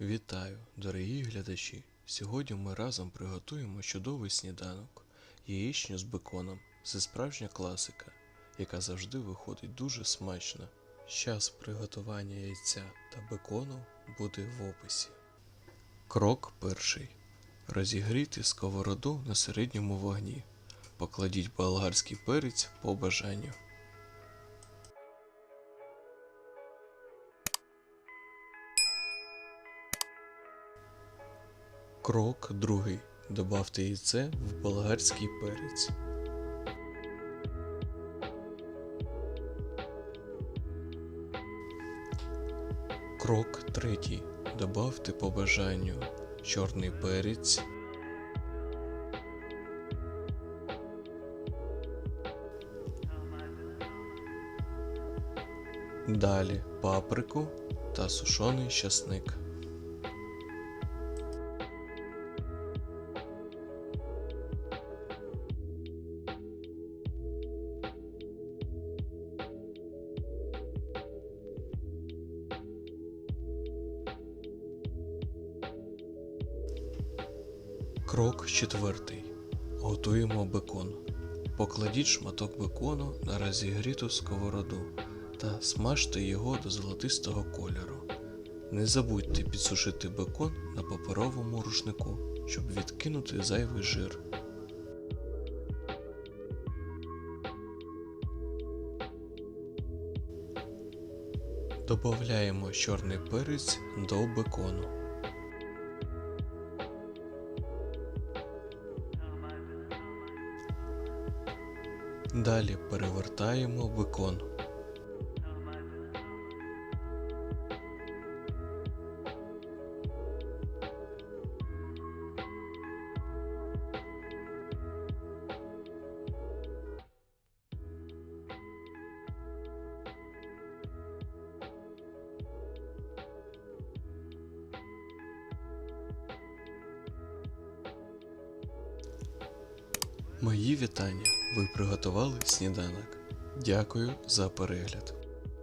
Вітаю, дорогі глядачі! Сьогодні ми разом приготуємо чудовий сніданок яєчню з беконом. Це справжня класика, яка завжди виходить дуже смачно. Час приготування яйця та бекону буде в описі. Крок перший. Розігрійте сковороду на середньому вогні. Покладіть болгарський перець по бажанню. Крок другий. Добавте яйце в болгарський перець. Крок третій. Добавте по бажанню чорний перець. Далі паприку та сушений часник. Крок четвертий. Готуємо бекон. Покладіть шматок бекону на розігріту сковороду та смажте його до золотистого кольору. Не забудьте підсушити бекон на паперовому рушнику, щоб відкинути зайвий жир. Добавляємо чорний перець до бекону. Далі перевертаємо бекон. Мої вітання! Ви приготували сніданок. Дякую за перегляд.